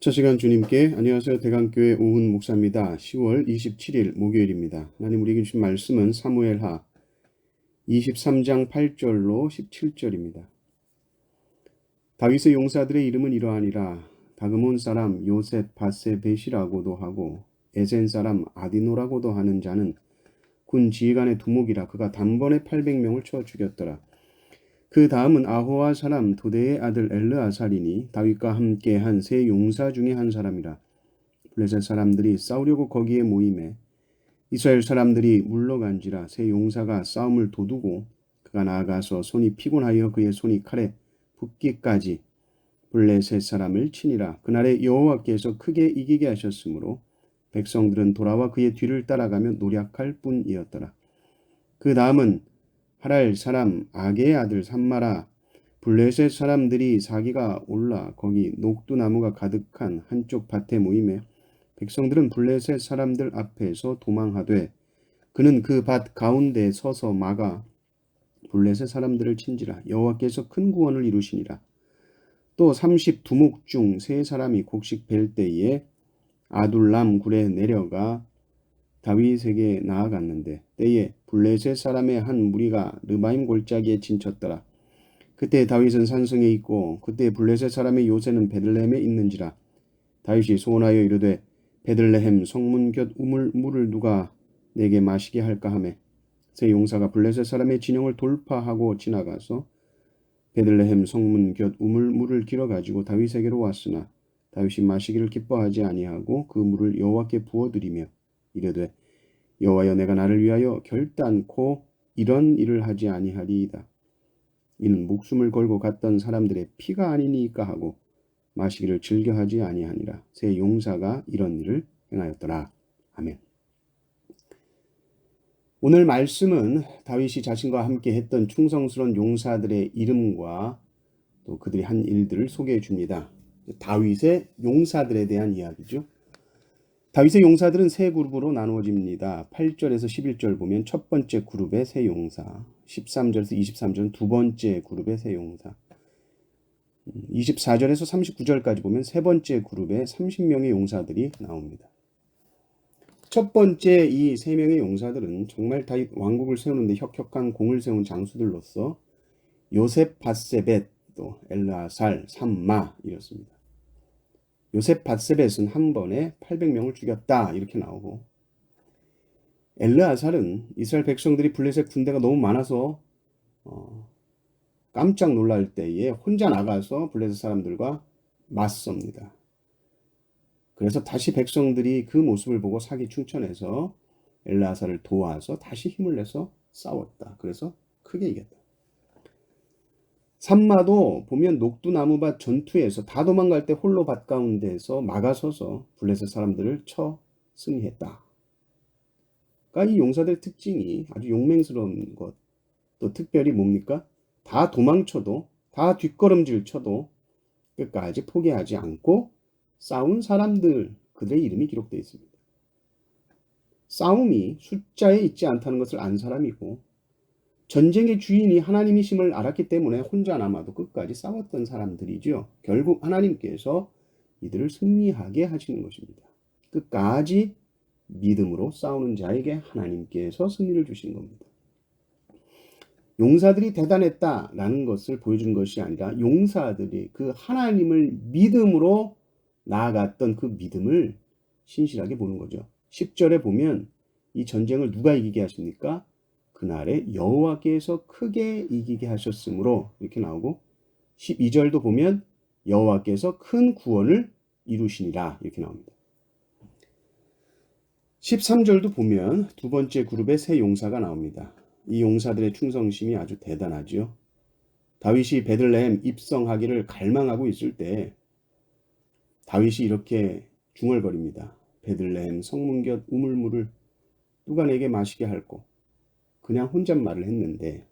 첫 시간 주님께 안녕하세요 대강교회 오훈 목사입니다. 10월 27일 목요일입니다. 하나님 우리에게 주신 말씀은 사무엘하 23장 8절로 17절입니다. 다윗의 용사들의 이름은 이러하니라 다그몬 사람 요셉 바세벳이라고도 하고 에센 사람 아디노라고도 하는 자는 군 지휘관의 두목이라 그가 단번에 800명을 쳐 죽였더라. 그 다음은 아호와 사람 도대의 아들 엘르아살이니 다윗과 함께 한 세 용사 중에 한 사람이라. 블레셋 사람들이 싸우려고 거기에 모임에 이스라엘 사람들이 물러간지라 세 용사가 싸움을 도두고 그가 나아가서 손이 피곤하여 그의 손이 칼에 붓기까지 블레셋 사람을 치니라. 그날에 여호와께서 크게 이기게 하셨으므로 백성들은 돌아와 그의 뒤를 따라가며 노력할 뿐이었더라. 그 다음은 하랄 사람 아게의 아들 삼마라 블레셋 사람들이 사기가 올라 거기 녹두나무가 가득한 한쪽 밭에 모임에 백성들은 블레셋 사람들 앞에서 도망하되 그는 그 밭 가운데 서서 막아 블레셋 사람들을 친지라 여호와께서 큰 구원을 이루시니라 또 삼십 두목 중 세 사람이 곡식 벨 때에 아둘람 굴에 내려가 다윗에게 나아갔는데 때에 블레셋 사람의 한 무리가 르바임 골짜기에 진쳤더라. 그때 다윗은 산성에 있고 그때 블레셋 사람의 요새는 베들레헴에 있는지라. 다윗이 소원하여 이르되 베들레헴 성문 곁 우물 물을 누가 내게 마시게 할까 하매 세 용사가 블레셋 사람의 진영을 돌파하고 지나가서 베들레헴 성문 곁 우물 물을 길어 가지고 다윗에게로 왔으나 다윗이 마시기를 기뻐하지 아니하고 그 물을 여호와께 부어 드리며 이르되 여호와여 내가 나를 위하여 결단코 이런 일을 하지 아니하리이다. 이는 목숨을 걸고 갔던 사람들의 피가 아니니까 하고 마시기를 즐겨하지 아니하니라. 새 용사가 이런 일을 행하였더라. 아멘. 오늘 말씀은 다윗이 자신과 함께 했던 충성스러운 용사들의 이름과 또 그들이 한 일들을 소개해 줍니다. 다윗의 용사들에 대한 이야기죠. 다윗의 용사들은 세 그룹으로 나누어집니다. 8절에서 11절 보면 첫 번째 그룹의 세 용사, 13절에서 23절은 두 번째 그룹의 세 용사, 24절에서 39절까지 보면 세 번째 그룹의 30명의 용사들이 나옵니다. 첫 번째 이 세 명의 용사들은 정말 다윗 왕국을 세우는데 혁혁한 공을 세운 장수들로서 요셉 바세벳, 또 엘라살, 삼마 이렇습니다. 요셉 바세벳은 한 번에 800명을 죽였다 이렇게 나오고 엘르아살은 이스라엘 백성들이 블레셋 군대가 너무 많아서 어, 깜짝 놀랄 때에 혼자 나가서 블레셋 사람들과 맞섭니다. 그래서 다시 백성들이 그 모습을 보고 사기 충천해서 엘르아살을 도와서 다시 힘을 내서 싸웠다. 그래서 크게 이겼다. 산마도 보면 녹두나무밭 전투에서 다 도망갈 때 홀로 밭 가운데에서 막아서서 블레셋 사람들을 쳐 승리했다. 그러니까 이 용사들의 특징이 아주 용맹스러운 것. 또 특별히 뭡니까? 다 도망쳐도 다 뒷걸음질 쳐도 끝까지 포기하지 않고 싸운 사람들 그들의 이름이 기록되어 있습니다. 싸움이 숫자에 있지 않다는 것을 안 사람이고 전쟁의 주인이 하나님이심을 알았기 때문에 혼자 남아도 끝까지 싸웠던 사람들이죠. 결국 하나님께서 이들을 승리하게 하시는 것입니다. 끝까지 믿음으로 싸우는 자에게 하나님께서 승리를 주신 겁니다. 용사들이 대단했다라는 것을 보여준 것이 아니라 용사들이 그 하나님을 믿음으로 나아갔던 그 믿음을 신실하게 보는 거죠. 10절에 보면 이 전쟁을 누가 이기게 하십니까? 그날에 여호와께서 크게 이기게 하셨으므로 이렇게 나오고 12절도 보면 여호와께서 큰 구원을 이루시니라 이렇게 나옵니다. 13절도 보면 두 번째 그룹의 새 용사가 나옵니다. 이 용사들의 충성심이 아주 대단하죠. 다윗이 베들레헴 입성하기를 갈망하고 있을 때 다윗이 이렇게 중얼거립니다. 베들레헴 성문 곁 우물물을 누가 내게 마시게 할꼬 그냥 혼잣말을 했는데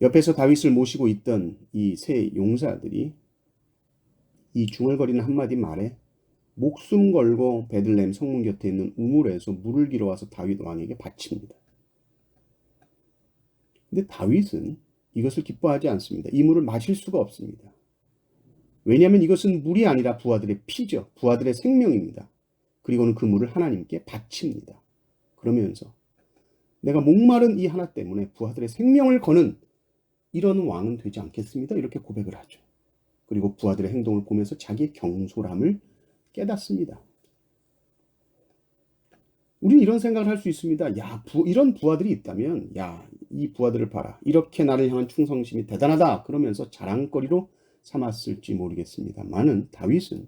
옆에서 다윗을 모시고 있던 이 세 용사들이 이 중얼거리는 한마디 말에 목숨 걸고 베들레헴 성문 곁에 있는 우물에서 물을 길어와서 다윗 왕에게 바칩니다. 근데 다윗은 이것을 기뻐하지 않습니다. 이 물을 마실 수가 없습니다. 왜냐하면 이것은 물이 아니라 부하들의 피죠. 부하들의 생명입니다. 그리고는 그 물을 하나님께 바칩니다. 그러면서 내가 목마른 이 하나 때문에 부하들의 생명을 거는 이런 왕은 되지 않겠습니다. 이렇게 고백을 하죠. 그리고 부하들의 행동을 보면서 자기의 경솔함을 깨닫습니다. 우리는 이런 생각을 할 수 있습니다. 야, 부, 이런 부하들이 있다면, 야, 이 부하들을 봐라. 이렇게 나를 향한 충성심이 대단하다. 그러면서 자랑거리로 삼았을지 모르겠습니다만은 다윗은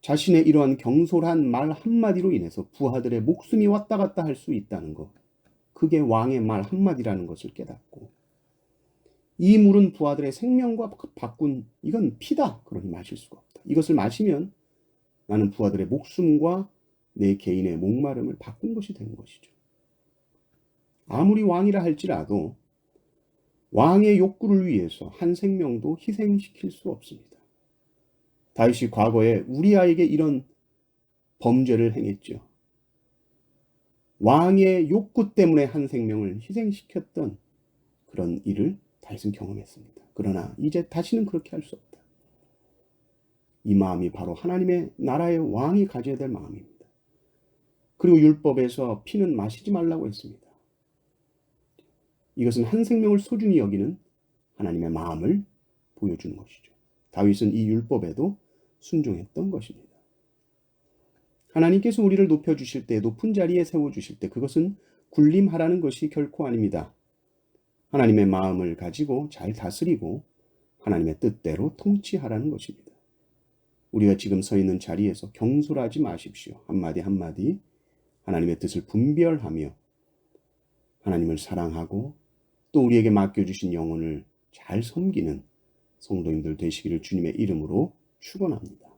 자신의 이러한 경솔한 말 한마디로 인해서 부하들의 목숨이 왔다 갔다 할 수 있다는 것. 그게 왕의 말 한마디라는 것을 깨닫고 이 물은 부하들의 생명과 바꾼 이건 피다. 그러니 마실 수가 없다. 이것을 마시면 나는 부하들의 목숨과 내 개인의 목마름을 바꾼 것이 되는 것이죠. 아무리 왕이라 할지라도 왕의 욕구를 위해서 한 생명도 희생시킬 수 없습니다. 다윗이 과거에 우리아에게 이런 범죄를 행했죠. 왕의 욕구 때문에 한 생명을 희생시켰던 그런 일을 다윗은 경험했습니다. 그러나 이제 다시는 그렇게 할 수 없다. 이 마음이 바로 하나님의 나라의 왕이 가져야 될 마음입니다. 그리고 율법에서 피는 마시지 말라고 했습니다. 이것은 한 생명을 소중히 여기는 하나님의 마음을 보여주는 것이죠. 다윗은 이 율법에도 순종했던 것입니다. 하나님께서 우리를 높여 주실 때, 높은 자리에 세워 주실 때, 그것은 군림하라는 것이 결코 아닙니다. 하나님의 마음을 가지고 잘 다스리고 하나님의 뜻대로 통치하라는 것입니다. 우리가 지금 서 있는 자리에서 경솔하지 마십시오. 한마디 한마디 하나님의 뜻을 분별하며 하나님을 사랑하고 또 우리에게 맡겨주신 영혼을 잘 섬기는 성도님들 되시기를 주님의 이름으로 축원합니다.